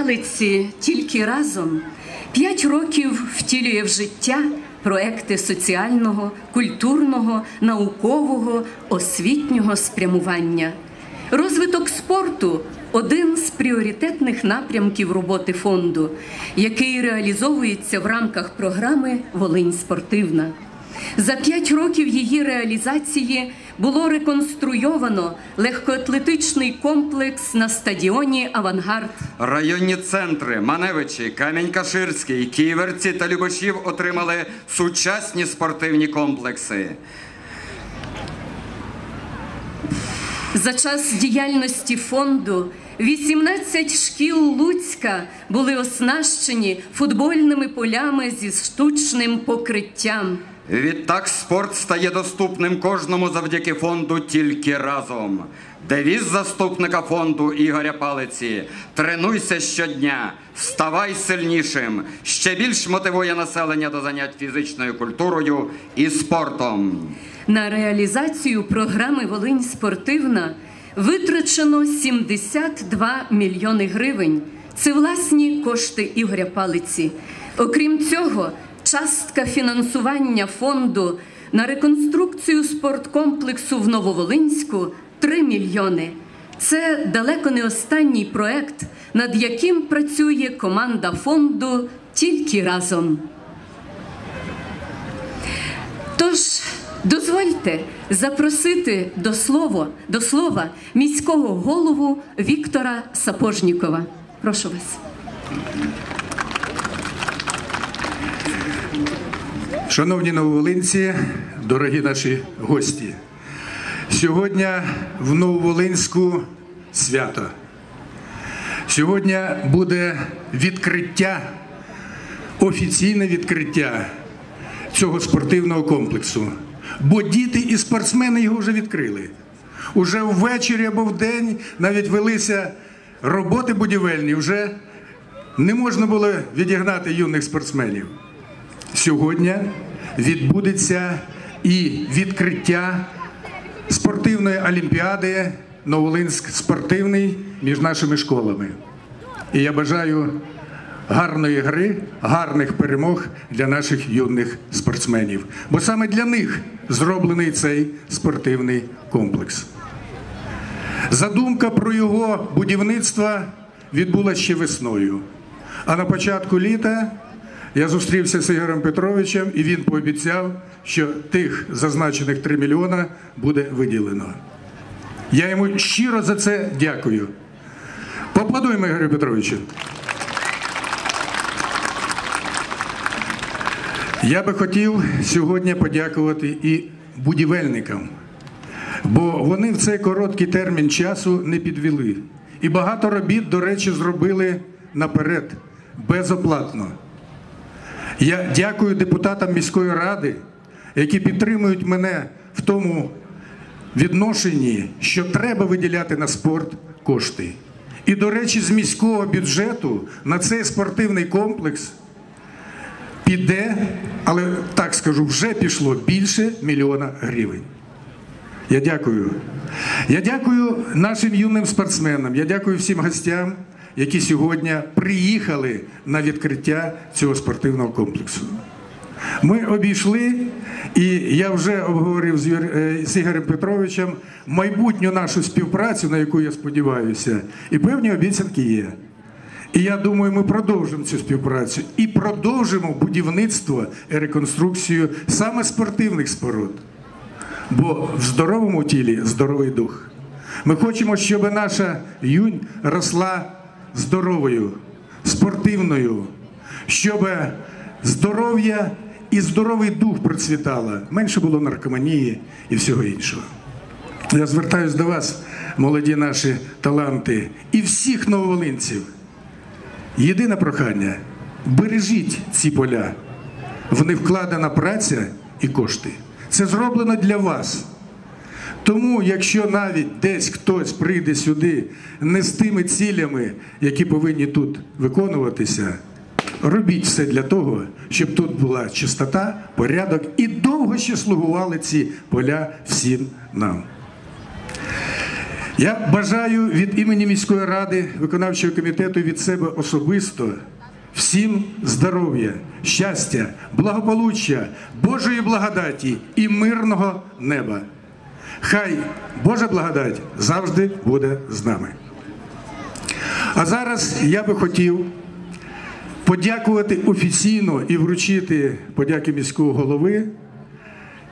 Палиці тільки разом п'ять років втілює в життя проекти соціального, культурного, наукового, освітнього спрямування. Розвиток спорту один з пріоритетних напрямків роботи фонду, який реалізовується в рамках програми Волинь спортивна. За п'ять років її реалізації було реконструйовано легкоатлетичний комплекс на стадіоні Авангард. Районні центри Маневичі, Камінь-Каширський, Ківерці та Любашів отримали сучасні спортивні комплекси. За час діяльності фонду 18 шкіл Луцька були оснащені футбольними полями зі штучним покриттям. Відтак спорт стає доступним кожному завдяки фонду тільки разом. Девіз заступника фонду Ігоря Палиці Тренуйся щодня, ставай сильнішим. Ще більш мотивує населення до занять фізичною культурою і спортом. На реалізацію програми Волинь спортивна витрачено 72 мільйони гривень. Це власні кошти Ігоря Палиці. Окрім цього, частка фінансування фонду на реконструкцію спорткомплексу в Нововолинську 3 мільйони. Це далеко не останній проект, над яким працює команда фонду тільки разом. Тож дозвольте запросити до слова, до слова міського голову Віктора Сапожнікова. Прошу вас. Шановні нововолинці, дорогі наші гості, сьогодні в Нововолинську свято. Сьогодні буде відкриття, офіційне відкриття цього спортивного комплексу. Бо діти і спортсмени його вже відкрили. Уже ввечері або в день навіть велися роботи будівельні, вже не можна було відігнати юних спортсменів. Сьогодні відбудеться і відкриття спортивної олімпіади Новолинськ спортивний між нашими школами. І я бажаю гарної гри, гарних перемог для наших юних спортсменів. Бо саме для них зроблений цей спортивний комплекс. Задумка про його будівництво відбулася ще весною. А на початку літа я зустрівся з Ігорем Петровичем, і він пообіцяв, що тих зазначених 3 мільйона буде виділено. Я йому щиро за це дякую. Поаплодуємо Ігорю Петровичу. Я би хотів сьогодні подякувати і будівельникам, бо вони в цей короткий термін часу не підвели. І багато робіт, до речі, зробили наперед, безоплатно. Я дякую депутатам міської ради, які підтримують мене в тому відношенні, що треба виділяти на спорт кошти. І, до речі, з міського бюджету на цей спортивний комплекс піде, але так скажу, вже пішло більше мільйона гривень. Я дякую. Я дякую нашим юним спортсменам. Я дякую всім гостям, які сьогодні приїхали на відкриття цього спортивного комплексу. Ми обійшли, і я вже обговорив е, з Ігорем Петровичем майбутню нашу співпрацю, на яку я сподіваюся, і певні обіцянки є. І я думаю, ми продовжимо цю співпрацю і продовжимо будівництво і реконструкцію саме спортивних споруд. Бо в здоровому тілі здоровий дух. Ми хочемо, щоб наша юнь росла здоровою, спортивною, щоб здоров'я і здоровий дух процвітало, менше було наркоманії і всього іншого. Я звертаюся до вас, молоді наші таланти, і всіх нововолинців. Єдине прохання бережіть ці поля. В них вкладена праця і кошти. Це зроблено для вас. Тому, якщо навіть десь хтось прийде сюди не з тими цілями, які повинні тут виконуватися, робіть все для того, щоб тут була чистота, порядок і довго ще слугували ці поля всім нам. Я бажаю від імені міської ради, виконавчого комітету від себе особисто всім здоров'я, щастя, благополуччя, Божої благодаті і мирного неба. Хай Божа благодать завжди буде з нами. А зараз я би хотів подякувати офіційно і вручити подяки міського голови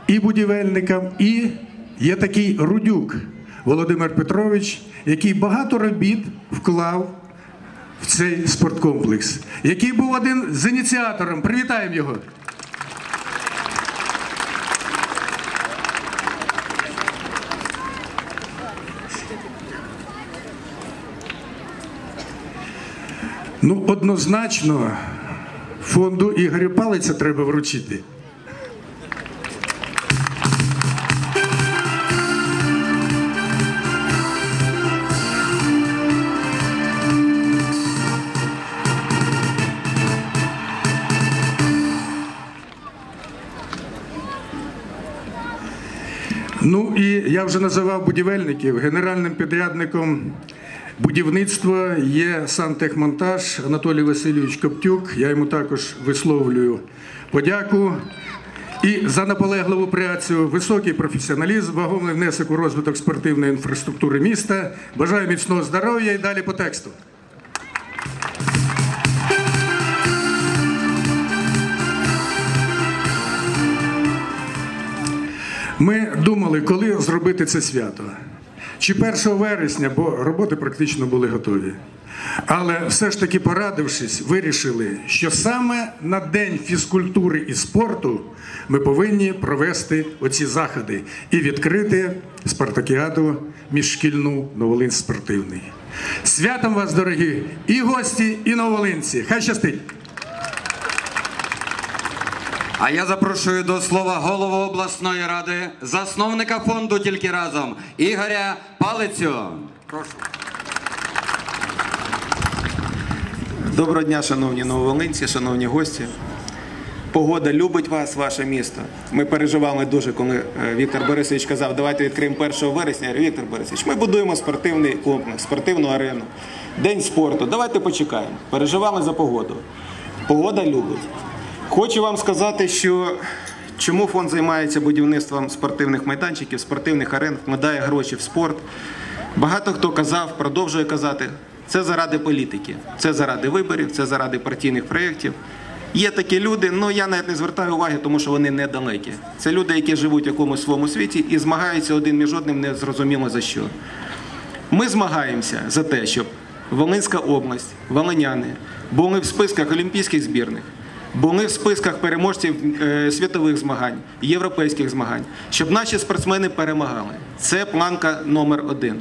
і будівельникам, і є такий Рудюк Володимир Петрович, який багато робіт вклав в цей спорткомплекс, який був один з ініціатором. Привітаємо його. Ну, однозначно, фонду Ігоря Палиця треба вручити. Ну і я вже називав будівельників. Генеральним підрядником будівництва є сантехмонтаж Анатолій Васильович Коптюк. Я йому також висловлюю подяку. І за наполегливу працю, високий професіоналізм, вагомий внесок у розвиток спортивної інфраструктури міста. Бажаю міцного здоров'я і далі по тексту. Ми думали, коли зробити це свято. Чи 1 вересня, бо роботи практично були готові. Але все ж таки, порадившись, вирішили, що саме на День фізкультури і спорту ми повинні провести оці заходи і відкрити спартакіаду міжшкільну Новолинськ спортивний. Святом вас, дорогі, і гості, і новолинці. Хай щастить! А я запрошую до слова голову обласної ради, засновника фонду тільки разом Ігоря Палицю. Прошу. Доброго дня, шановні нововолинці, шановні гості. Погода любить вас, ваше місто. Ми переживали дуже, коли е, Віктор Борисович казав, давайте відкриємо 1 вересня. Віктор Борисович, ми будуємо спортивний комплекс, спортивну арену, день спорту. Давайте почекаємо. Переживали за погоду. Погода любить. Хочу вам сказати, що чому фонд займається будівництвом спортивних майданчиків, спортивних арен, вкладає гроші в спорт. Багато хто казав, продовжує казати, це заради політики, це заради виборів, це заради партійних проєктів. Є такі люди, але я навіть не звертаю уваги, тому що вони недалекі. Це люди, які живуть в якомусь своєму світі і змагаються один між одним незрозуміло за що. Ми змагаємося за те, щоб Волинська область, волиняни були в списках олімпійських збірних, були в списках переможців е, світових змагань, європейських змагань, щоб наші спортсмени перемагали. Це планка номер один.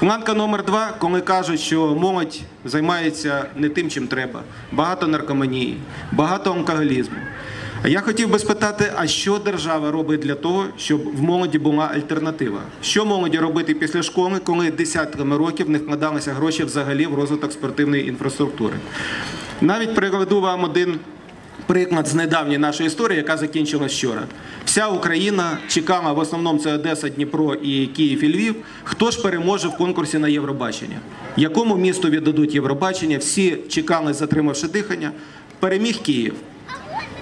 Планка номер два, коли кажуть, що молодь займається не тим, чим треба. Багато наркоманії, багато алкоголізму. Я хотів би спитати, а що держава робить для того, щоб в молоді була альтернатива? Що молоді робити після школи, коли десятками років не вкладалися гроші взагалі в розвиток спортивної інфраструктури? Навіть приведу вам один приклад з недавньої нашої історії, яка закінчилась вчора. Вся Україна чекала, в основному це Одеса, Дніпро і Київ і Львів. Хто ж переможе в конкурсі на Євробачення? Якому місту віддадуть Євробачення? Всі чекали, затримавши дихання. Переміг Київ.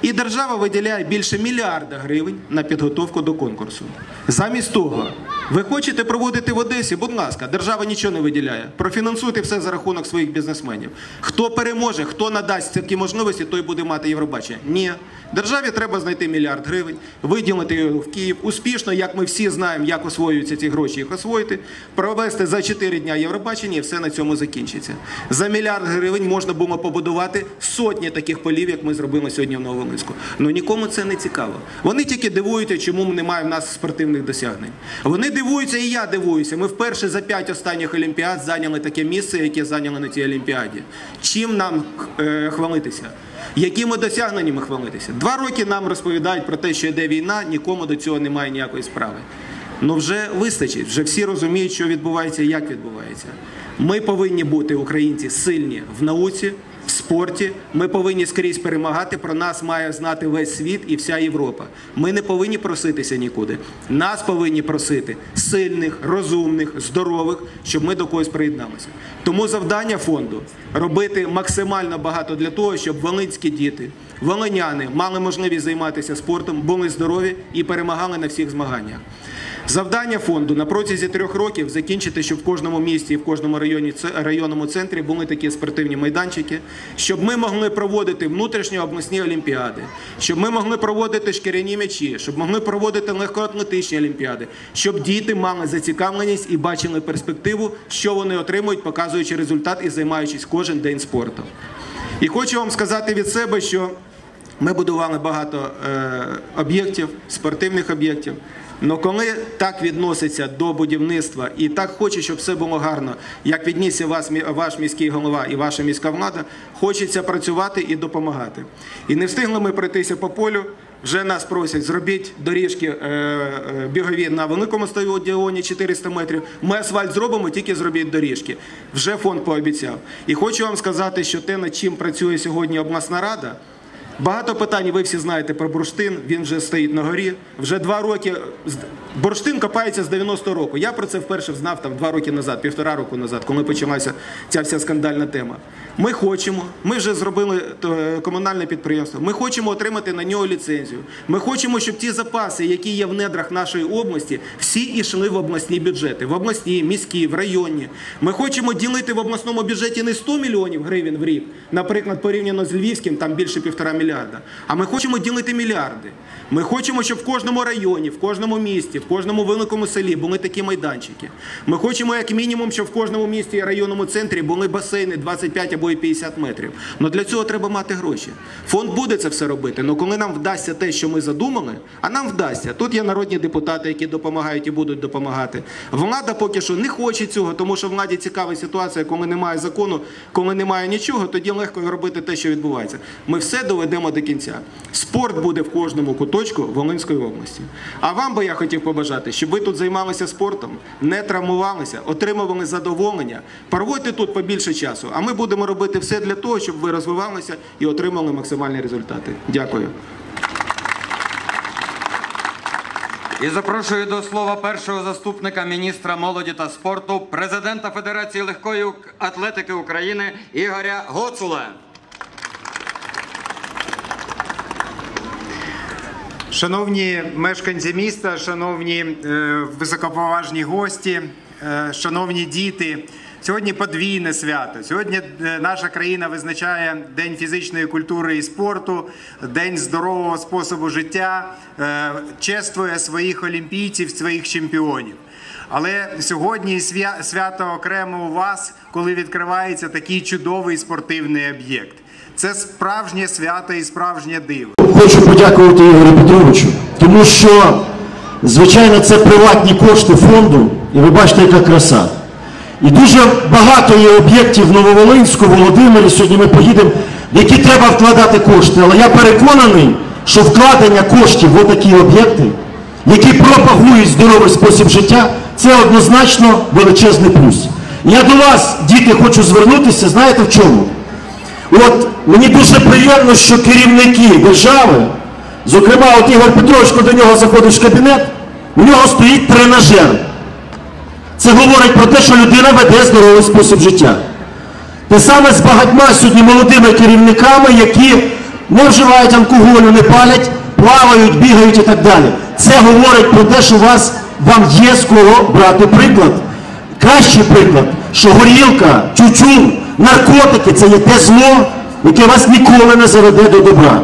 І держава виділяє більше мільярда гривень на підготовку до конкурсу. Замість того, ви хочете проводити в Одесі, будь ласка, держава нічого не виділяє. Профінансуйте все за рахунок своїх бізнесменів. Хто переможе, хто надасть такі можливості, той буде мати Євробачення. Ні. Державі треба знайти мільярд гривень, виділити його в Київ. Успішно, як ми всі знаємо, як освоюються ці гроші, їх освоїти, провести за 4 дня Євробачення і все на цьому закінчиться. За мільярд гривень можна було побудувати сотні таких полів, як ми зробили сьогодні в Новолинську. Ну нікому це не цікаво. Вони тільки дивуються, чому немає в нас спортивних досягнень. Вони дивуються, і я дивуюся. Ми вперше за п'ять останніх олімпіад зайняли таке місце, яке зайняли на цій олімпіаді. Чим нам е, хвалитися? Якими досягненнями хвалитися? Два роки нам розповідають про те, що йде війна, нікому до цього немає ніякої справи. Ну вже вистачить, вже всі розуміють, що відбувається і як відбувається. Ми повинні бути українці сильні в науці, в спорті. Ми повинні скрізь перемагати. Про нас має знати весь світ і вся Європа. Ми не повинні проситися нікуди. Нас повинні просити сильних, розумних, здорових, щоб ми до когось приєдналися. Тому завдання фонду робити максимально багато для того, щоб волинські діти, волиняни мали можливість займатися спортом, були здорові і перемагали на всіх змаганнях. Завдання фонду на протязі трьох років закінчити, щоб в кожному місті і в кожному районі районному центрі були такі спортивні майданчики, щоб ми могли проводити внутрішні обласні олімпіади, щоб ми могли проводити шкіряні м'ячі, щоб могли проводити легкоатлетичні олімпіади, щоб діти мали зацікавленість і бачили перспективу, що вони отримують, показуючи результат і займаючись кожен день спортом. І хочу вам сказати від себе, що ми будували багато е, об'єктів, спортивних об'єктів. Але коли так відноситься до будівництва і так хоче, щоб все було гарно, як віднісся вас, ваш міський голова і ваша міська влада, хочеться працювати і допомагати. І не встигли ми пройтися по полю. Вже нас просять, зробіть доріжки е, е, бігові на великому стадіоні 400 метрів. Ми асфальт зробимо, тільки зробіть доріжки. Вже фонд пообіцяв. І хочу вам сказати, що те, над чим працює сьогодні обласна рада. Багато питань, ви всі знаєте про бурштин, він вже стоїть на горі. Вже два роки бурштин копається з 90 року. Я про це вперше знав там два роки назад, півтора року назад, коли почалася ця вся скандальна тема. Ми хочемо, ми вже зробили е, комунальне підприємство. Ми хочемо отримати на нього ліцензію. Ми хочемо, щоб ті запаси, які є в недрах нашої області, всі йшли в обласні бюджети, в обласні, міські, в районні. Ми хочемо ділити в обласному бюджеті не 100 мільйонів гривень в рік, наприклад, порівняно з Львівським, там більше півтора мільярда. А ми хочемо ділити мільярди. Ми хочемо, щоб в кожному районі, в кожному місті, в кожному великому селі були такі майданчики. Ми хочемо, як мінімум, щоб в кожному місті і районному центрі були басейни 25 або і 50 метрів. Але для цього треба мати гроші. Фонд буде це все робити. але коли нам вдасться те, що ми задумали, а нам вдасться. Тут є народні депутати, які допомагають і будуть допомагати. Влада поки що не хоче цього, тому що владі цікава ситуація, коли немає закону, коли немає нічого, тоді легко робити те, що відбувається. Ми все доведемо до кінця. Спорт буде в кожному куточку Волинської області. А вам би я хотів побажати, щоб ви тут займалися спортом, не травмувалися, отримували задоволення. Проводьте тут побільше часу. А ми будемо робити все для того, щоб ви розвивалися і отримали максимальні результати. Дякую. І запрошую до слова першого заступника міністра молоді та спорту, президента Федерації легкої атлетики України Ігоря Гоцула. Шановні мешканці міста, шановні е, високоповажні гості, е, шановні діти. Сьогодні подвійне свято. Сьогодні е, наша країна визначає День фізичної культури і спорту, День здорового способу життя, е, чествує своїх олімпійців, своїх чемпіонів. Але сьогодні свято окремо у вас, коли відкривається такий чудовий спортивний об'єкт. Це справжнє свято і справжнє диво. Хочу подякувати Ігорю Петровичу, тому що, звичайно, це приватні кошти фонду, і ви бачите, яка краса. І дуже багато є об'єктів Нововолинську, Володимирі. Сьогодні ми поїдемо, в які треба вкладати кошти. Але я переконаний, що вкладення коштів в такі об'єкти, які пропагують здоровий спосіб життя, це однозначно величезний плюс. Я до вас, діти, хочу звернутися, знаєте в чому? От мені дуже приємно, що керівники держави, зокрема, от Ігор Петрович, коли до нього заходиш в кабінет, у нього стоїть тренажер. Це говорить про те, що людина веде здоровий спосіб життя. Те саме з багатьма сьогодні молодими керівниками, які не вживають алкоголю, не палять, плавають, бігають і так далі. Це говорить про те, що вас, вам є кого брати приклад. Кращий приклад, що горілка, тютюн, наркотики це є те зло, яке вас ніколи не заведе до добра.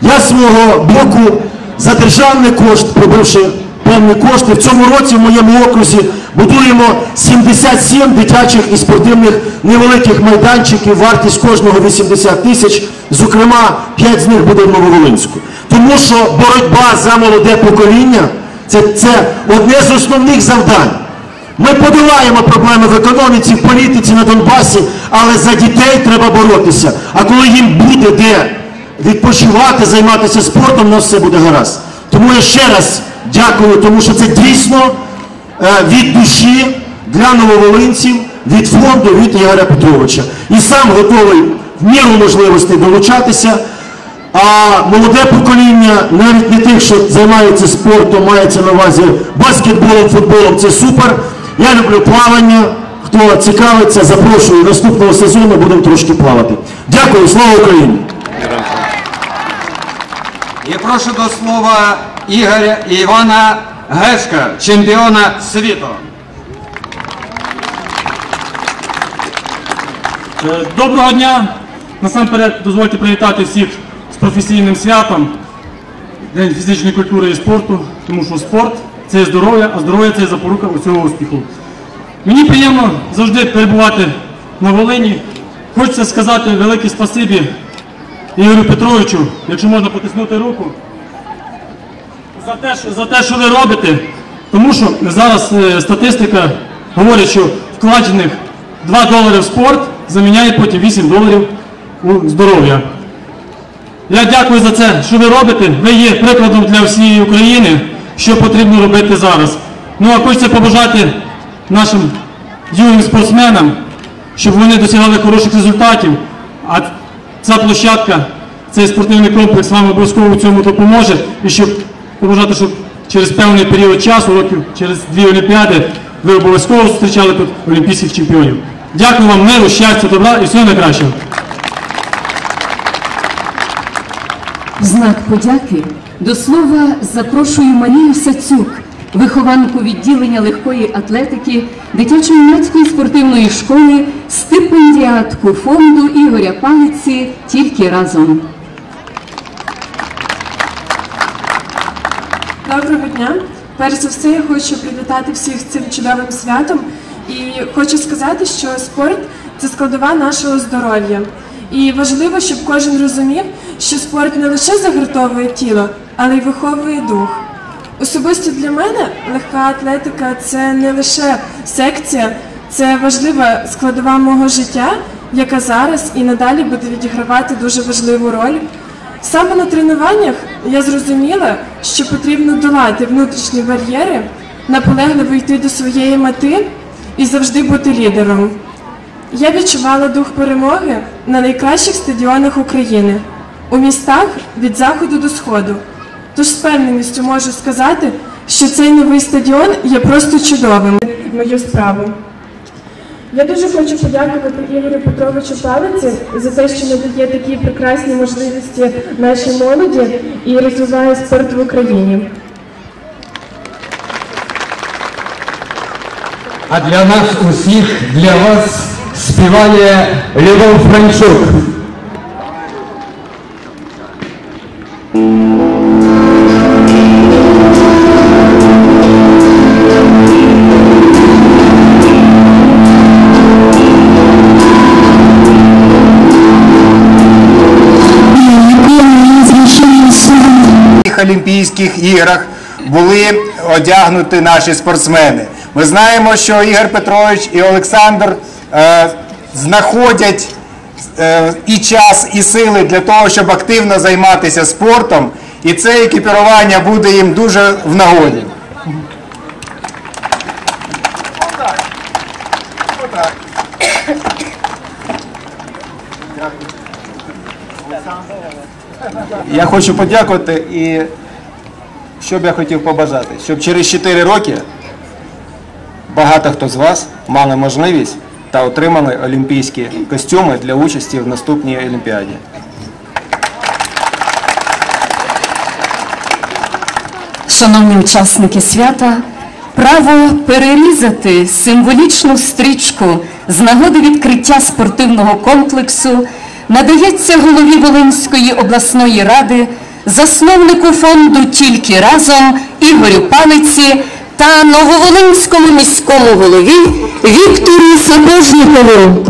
Я свого боку за державний кошт, пробивши певні кошти, в цьому році в моєму окрузі будуємо 77 дитячих і спортивних невеликих майданчиків, вартість кожного 80 тисяч, зокрема 5 з них буде в Нововолинську. Тому що боротьба за молоде покоління це, це одне з основних завдань. Ми подолаємо проблеми в економіці, в політиці на Донбасі, але за дітей треба боротися. А коли їм буде де відпочивати, займатися спортом, у нас все буде гаразд. Тому я ще раз дякую, тому що це дійсно е, від душі для нововолинців, від фонду, від Ігоря Петровича. І сам готовий в міру можливостей долучатися. А молоде покоління, навіть не тих, що займаються спортом, мається на увазі баскетболом, футболом, це супер. Я люблю плавання. Хто цікавиться, запрошую наступного сезону, будемо трошки плавати. Дякую, слава Україні! І прошу до слова Ігоря Івана Гешка, чемпіона світу. Е, Доброго дня! Насамперед дозвольте привітати всіх з професійним святом День фізичної культури і спорту, тому що спорт це здоров'я, а здоров'я це запорука усього успіху. Мені приємно завжди перебувати на Волині. Хочеться сказати велике спасибі Ігорю Петровичу, якщо можна потиснути руку, за те, що, за те, що ви робите. Тому що зараз е, статистика говорить, що вкладених 2 долари в спорт заміняє потім 8 доларів у здоров'я. Я дякую за це, що ви робите. Ви є прикладом для всієї України, що потрібно робити зараз. Ну а хочеться побажати нашим юним спортсменам, щоб вони досягали хороших результатів. А ця площадка, цей спортивний комплекс вам обов'язково в цьому допоможе. І щоб побажати, щоб через певний період часу, років через дві олімпіади, ви обов'язково зустрічали тут олімпійських чемпіонів. Дякую вам миру, щастя, добра і всього найкращого. Знак подяки до слова запрошую Марію Сацюк, вихованку відділення легкої атлетики дитячо-юнацької спортивної школи, стипендіатку фонду Ігоря Палиці тільки разом. Доброго дня! Перш за все, я хочу привітати всіх цим чудовим святом і хочу сказати, що спорт це складова нашого здоров'я. І важливо, щоб кожен розумів, що спорт не лише загартовує тіло, але й виховує дух. Особисто для мене легка атлетика це не лише секція, це важлива складова мого життя, яка зараз і надалі буде відігравати дуже важливу роль. Саме на тренуваннях я зрозуміла, що потрібно долати внутрішні бар'єри, наполегливо йти до своєї мети і завжди бути лідером. Я відчувала дух перемоги на найкращих стадіонах України у містах від заходу до сходу. Тож з певненістю можу сказати, що цей новий стадіон є просто чудовим під мою справу. Я дуже хочу подякувати Ігорю Петровичу Палиці за те, що надає такі прекрасні можливості нашій молоді і розвиває спорт в Україні. А для нас усіх, для вас співає Любов Франчук. Цих Олімпійських іграх були одягнуті наші спортсмени. Ми знаємо, що Ігор Петрович і Олександр е, знаходять е, і час, і сили для того, щоб активно займатися спортом, і це екіпірування буде їм дуже в нагоді. Я хочу подякувати і що б я хотів побажати, щоб через 4 роки багато хто з вас мали можливість та отримали олімпійські костюми для участі в наступній олімпіаді. Шановні учасники свята, право перерізати символічну стрічку з нагоди відкриття спортивного комплексу надається голові Волинської обласної ради, засновнику фонду Тільки разом Ігорю Палиці та нововолинському міському голові Віктору Сапожнікову.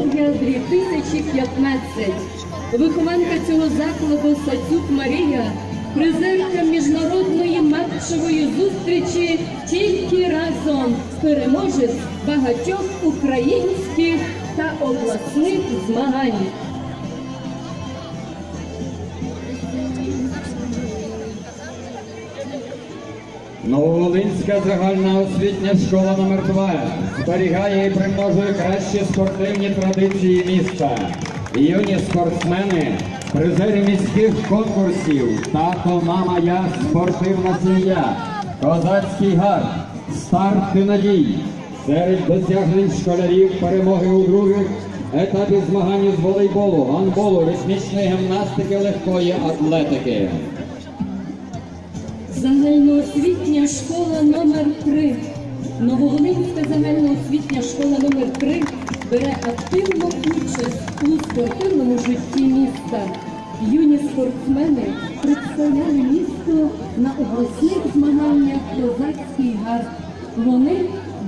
Здоров'я 2015. Вихованка цього закладу Сацюк Марія, призерка міжнародної матчевої зустрічі тільки разом переможець багатьох українських та обласних змагань. Нововолинська загальна освітня школа номер 2 зберігає і примножує кращі спортивні традиції міста. Юні спортсмени, призери міських конкурсів, тато, мама, я, спортивна сім'я, козацький гард, старти надій. Серед досягнень школярів перемоги у других етапі змагань з волейболу, гандболу, ритмічної гімнастики, легкої атлетики. Загальноосвітня школа номер 3 Нововолинська загальноосвітня школа номер 3 бере активну участь у спортивному житті міста. Юні спортсмени представляли місто на обласних змаганнях Козацький гард. Вони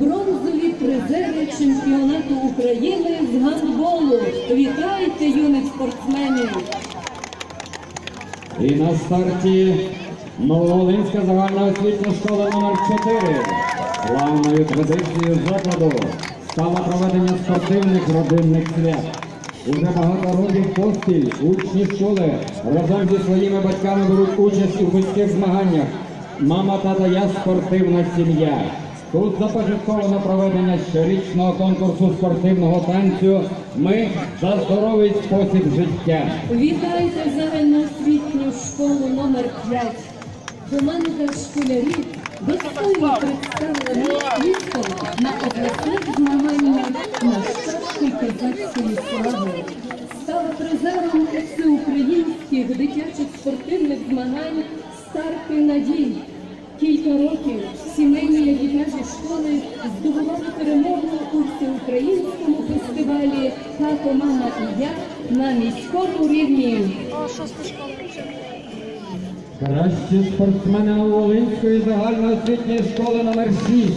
бронзові призери чемпіонату України з гандболу. Вітайте юних спортсменів! І на старті Нововолинська загальноосвітня школа номер 4 Славною традицією закладу стало проведення спортивних родинних свят. Уже багато років поспіль учні школи разом зі своїми батьками беруть участь у міських змаганнях. Мама, тата, я спортивна сім'я. Тут започатковано проведення щорічного конкурсу спортивного танцю Ми за здоровий спосіб життя. Вітайте загальноосвітню школу номер 5 Команда школярів достойно представлена містом на обласних змаганнях нащадки козацької слави. Стала призером всеукраїнських дитячих спортивних змагань Старти надій. Кілька років сімейні дитячі школи здобували перемогу у всеукраїнському фестивалі Тато, мама і я на міському рівні. Кращі спортсмени Нововолинської загальноосвітньої школи номер 6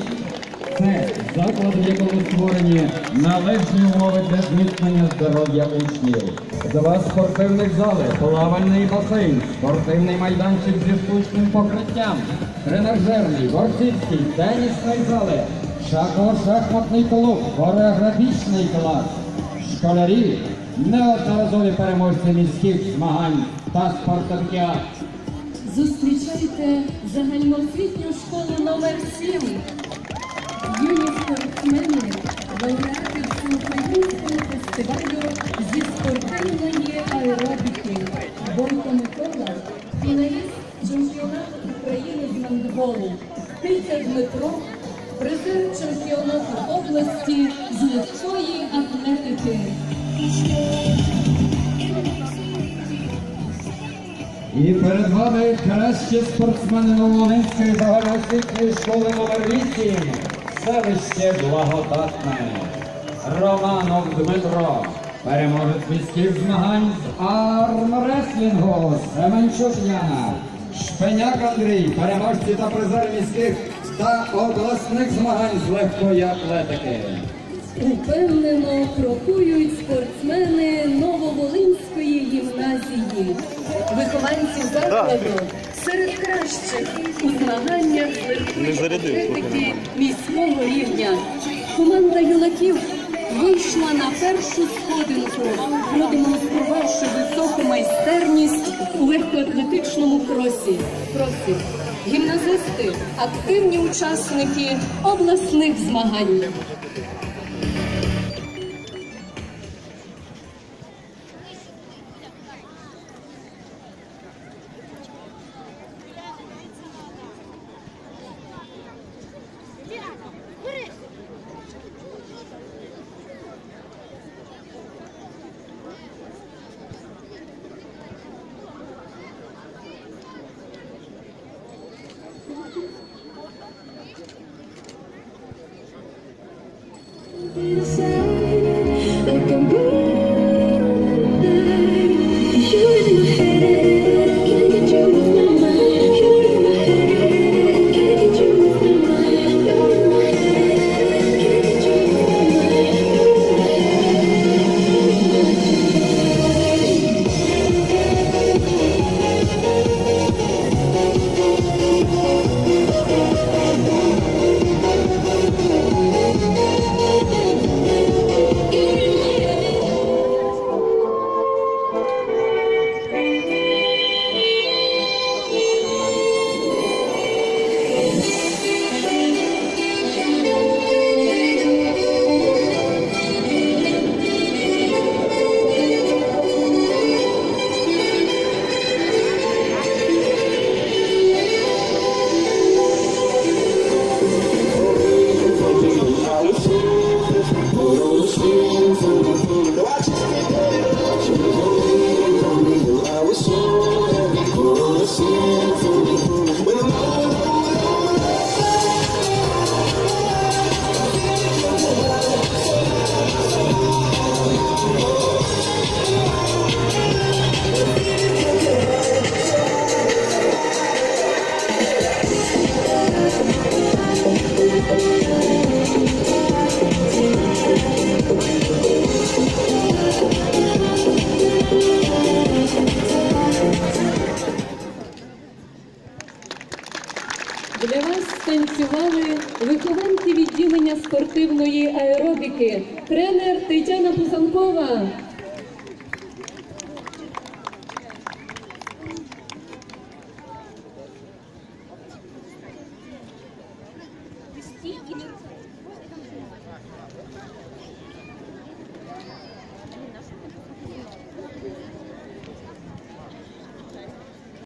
Це заклад, в якому створені належні умови для зміцнення здоров'я учнів. Два спортивних зали, плавальний басейн, спортивний майданчик зі штучним покриттям, тренажерний, борцівський, тенісний зали, шахово-шахматний клуб, хореографічний клас. Школярі неодноразові переможці міських змагань та спартакіад. Зустрічайте загальноосвітню школу номер 7 Юні спортсмени, лауреати всеукраїнського фестивалю зі спортивної аеробіки. Бойко Микола, фіналіст чемпіонату України з гандболу. Пиця Дмитро, призер чемпіонату області з легкої атлетики. І перед вами кращі спортсмени Нововолинської загальноосвітньої школи номер 8 селище Благодатне. Романов Дмитро, переможець міських змагань з армреслінгу Семенчук Яна. Шпеняк Андрій, переможці та призер міських та обласних змагань з легкої атлетики. Упевнено крокують спортсмени Нововолинської гімназії. Вихованці закладу серед кращих у змаганнях легкої міського рівня. Команда юнаків вийшла на першу сходинку, продемонструвавши високу майстерність у легкоатлетичному кросі. кросі. Гімназисти активні учасники обласних змагань.